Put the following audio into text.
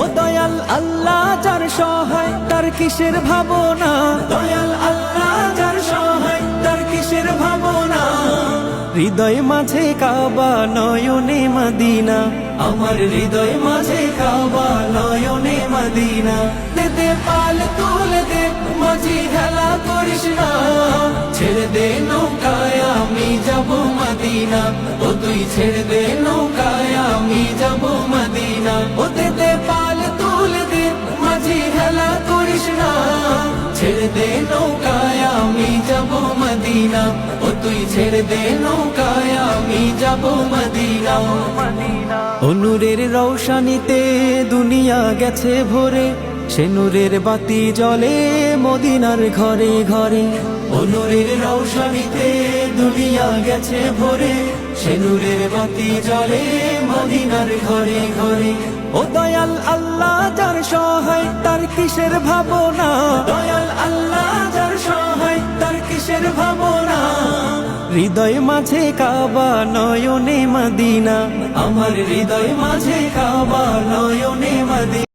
ও দয়াল আল্লাহ যার সহায় তার কিসের ভাবনা? দয়াল আল্লাহ যার সহায় তার কিসের ভাবনা? হৃদয় মাঝে কাবা নয়নে মদিনা। আমার হৃদয় মাঝে কাবা নয়নে মদিনা। দে পাল তুলে দে মাঝি হেলা করিস না। ছেড়ে দে নৌকায় আমি যাব মদিনা। ও তুই ছেড়ে দে নৌকায় আমি যাব মদিনা। মদিনা, ও তুই ছেড়ে দে নৌকায়, আমি যাব মদিনা। অনুরের রৌশানিতে দুনিয়া গেছে ভরে, সে নূরের বাতি জ্বলে মদিনার ঘরে ঘরে। অনুরের রৌশানিতে দুনিয়া গেছে ভরে, সে নূরের বাতি জ্বলে মদিনার ঘরে ঘরে। ও দয়াল আল্লাহ, যার সহায় তার কিসের ভাবনা? দয়াল কিসের ভাবনা হৃদয় মাঝে কাবা নয়নে মদিনা। আমার হৃদয় মাঝে কাবা নয়নে মদিনা।